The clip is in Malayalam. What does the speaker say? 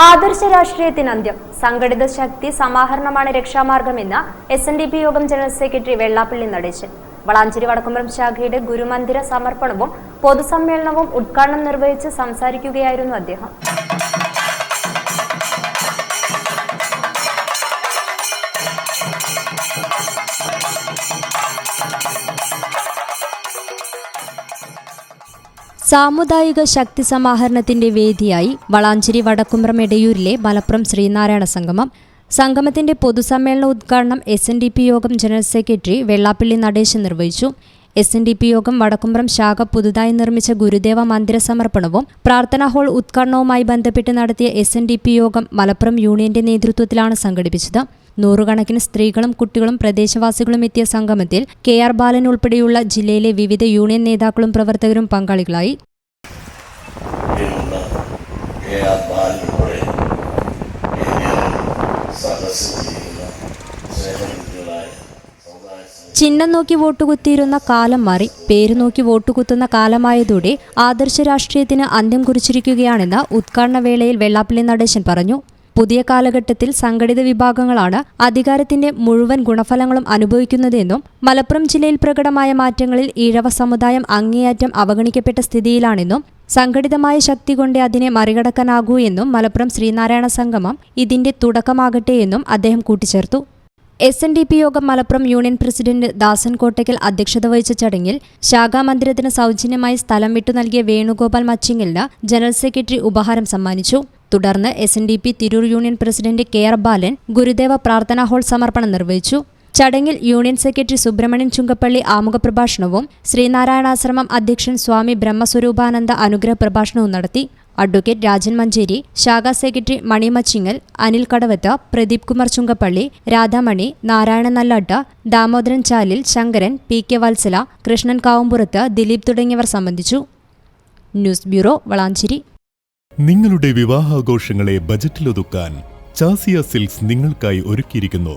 ആദർശ രാഷ്ട്രീയത്തിന് അന്ത്യം. സംഘടിത ശക്തി സമാഹരണമാണ് രക്ഷാമാർഗമെന്ന് എസ് എൻ ഡി പി യോഗം ജനറൽ സെക്രട്ടറി വെള്ളാപ്പള്ളി നടേശൻ. വളാഞ്ചേരി വടക്കുംപുറം ശാഖയുടെ ഗുരുമന്ദിര സമർപ്പണവും പൊതുസമ്മേളനവും ഉദ്ഘാടനം നിർവഹിച്ച് സംസാരിക്കുകയായിരുന്നു അദ്ദേഹം. സാമുദായിക ശക്തി സമാഹരണത്തിന്റെ വേദിയായി വളാഞ്ചേരി വടക്കുംപ്രം എടയൂരിലെ മലപ്പുറം ശ്രീനാരായണ സംഗമം. സംഗമത്തിന്റെ പൊതുസമ്മേളന ഉദ്ഘാടനം എസ് എൻ ഡി പി യോഗം ജനറൽ സെക്രട്ടറി വെള്ളാപ്പള്ളി നടേശൻ നിർവഹിച്ചു. എസ് എൻ ഡി പി യോഗം വടക്കുംപ്രം ശാഖ പുതുതായി നിർമ്മിച്ച ഗുരുദേവ മന്ദിര സമർപ്പണവും പ്രാർത്ഥനാ ഹാൾ ഉദ്ഘാടനവുമായി ബന്ധപ്പെട്ട് നടത്തിയ എസ് എൻ ഡി പി യോഗം മലപ്പുറം യൂണിയന്റെ നേതൃത്വത്തിലാണ് സംഘടിപ്പിച്ചത്. നൂറുകണക്കിന് സ്ത്രീകളും കുട്ടികളും പ്രദേശവാസികളും എത്തിയ സംഗമത്തിൽ കെ ആർ ബാലൻ ഉൾപ്പെടെയുള്ള ജില്ലയിലെ വിവിധ യൂണിയൻ നേതാക്കളും പ്രവർത്തകരും പങ്കാളികളായി. സദസ്സിൽ ചെയ്യുന്ന സേവനങ്ങളായ ചിഹ്നം നോക്കി വോട്ടുകുത്തിയിരുന്ന കാലം മാറി പേര് നോക്കി വോട്ടുകുത്തുന്ന കാലമായതോടെ ആദർശ രാഷ്ട്രീയത്തിന് അന്ത്യം കുറിച്ചിരിക്കുകയാണെന്ന് ഉദ്ഘാടന വേളയിൽ വെള്ളാപ്പള്ളി നടേശൻ പറഞ്ഞു. പുതിയ കാലഘട്ടത്തിൽ സംഘടിത വിഭാഗങ്ങളാണ് അധികാരത്തിന്റെ മുഴുവൻ ഗുണഫലങ്ങളും അനുഭവിക്കുന്നതെന്നും മലപ്പുറം ജില്ലയിൽ പ്രകടമായ മാറ്റങ്ങളിൽ ഈഴവ സമുദായം അങ്ങേയറ്റം അവഗണിക്കപ്പെട്ട സ്ഥിതിയിലാണെന്നും സംഘടിതമായ ശക്തി കൊണ്ട് അതിനെ മറികടക്കാനാകൂ എന്നും മലപ്പുറം ശ്രീനാരായണ സംഗമം ഇതിന്റെ തുടക്കമാകട്ടെ എന്നും അദ്ദേഹം കൂട്ടിച്ചേർത്തു. എസ് എൻ ഡി പി യോഗം മലപ്പുറം യൂണിയൻ പ്രസിഡന്റ് ദാസൻ കോട്ടയ്ക്കൽ അധ്യക്ഷത വഹിച്ച ചടങ്ങിൽ ശാഖാമന്ദിരത്തിന് സൗജന്യമായി സ്ഥലം വിട്ടു നൽകിയ വേണുഗോപാൽ മച്ചിങ്ങലിന് ജനറൽ സെക്രട്ടറി ഉപഹാരം സമ്മാനിച്ചു. തുടർന്ന് S Tirur union president K R Balan Gurudeva പ്രാർത്ഥനാ ഹാൾ സമർപ്പണം നിർവഹിച്ചു. ചടങ്ങിൽ യൂണിയൻ സെക്രട്ടറി സുബ്രഹ്മണ്യൻ ചുങ്കപ്പള്ളി ആമുഖ പ്രഭാഷണവും ശ്രീനാരായണാശ്രമം അധ്യക്ഷൻ സ്വാമി ബ്രഹ്മസ്വരൂപാനന്ദ അനുഗ്രഹ പ്രഭാഷണവും നടത്തി. അഡ്വക്കേറ്റ് രാജൻ മഞ്ചേരി ശാഖാ secretary Mani Machingal Anil Kadavath Pradeep Kumar Chungappally Radhamani Narayana Nallatta Damodaran Chalil Sankaran P K Vatsala Krishnan Kavumpurath Dileep തുടങ്ങിയവർ സംബന്ധിച്ചു. News bureau Valanchery. നിങ്ങളുടെ വിവാഹാഘോഷങ്ങളെ ബജറ്റിലൊതുക്കാൻ ചാസിയ സിൽക്സ് നിങ്ങൾക്കായി ഒരുക്കിയിരിക്കുന്നു.